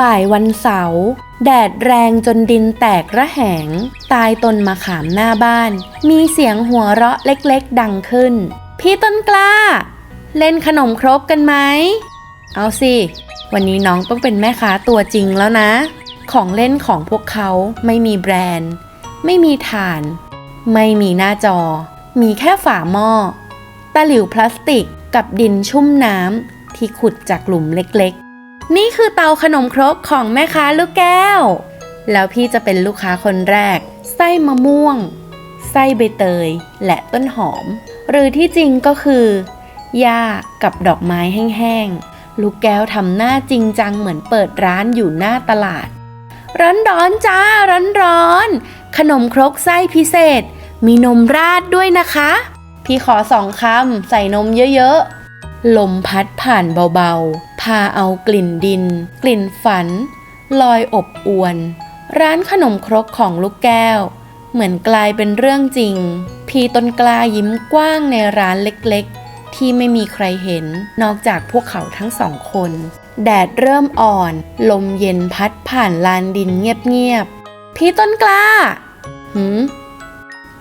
บ่ายวันเสาร์แดดแรงจนดินแตกระแหง ตายต้นมะขามหน้าบ้าน มีเสียงหัวเราะเล็กๆ ดังขึ้น พี่ต้นกล้า เล่นขนมครกกันไหม เอาสิ วันนี้น้องต้องเป็นแม่ค้าตัวจริงแล้วนะ ของเล่นของพวกเขาไม่มีแบรนด์ ไม่มีฐาน ไม่มีหน้าจอ มีแค่ฝาหม้อตะหลิวพลาสติกกับดินชุ่มน้ำที่ขุดจากหลุมเล็กๆ นี่คือเตาขนมครกของแม่ค้าลูกแก้ว แล้วพี่จะเป็นลูกค้าคนแรก ไส้มะม่วง ไส้ใบเตย และต้นหอม หรือที่จริงก็คือหญ้ากับดอกไม้แห้งๆ ลูกแก้วทำหน้าจริงจังเหมือนเปิดร้านอยู่หน้าตลาด ร้อนร้อนๆจ้า ร้อนร้อน ขนมครกไส้พิเศษ มีนมราดด้วยนะคะ พี่ขอสองคำใส่นมเยอะๆ ลมพัดผ่านเบาๆ พาเอากลิ่นดิน กลิ่นฝัน ลอยอบอวน ร้านขนมครกของลูกแก้ว เหมือนกลายเป็นเรื่องจริง พี่ต้นกล้ายิ้มกว้างในร้านเล็กๆ ที่ไม่มีใครเห็น นอกจากพวกเขาทั้งสองคน แดดเริ่มอ่อน ลมเย็นพัดผ่านลานดินเงียบๆ พี่ต้นกล้า หืม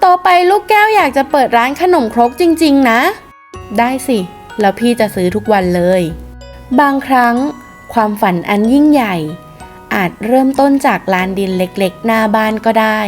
ต่อไปลูกแก้วอยากจะเปิดร้านขนมครกจริง ๆ นะ ได้สิ แล้วพี่จะซื้อทุกวันเลย บางครั้ง ความฝันอันยิ่งใหญ่ อาจเริ่มต้นจากลานดินเล็กๆ หน้าบ้านก็ได้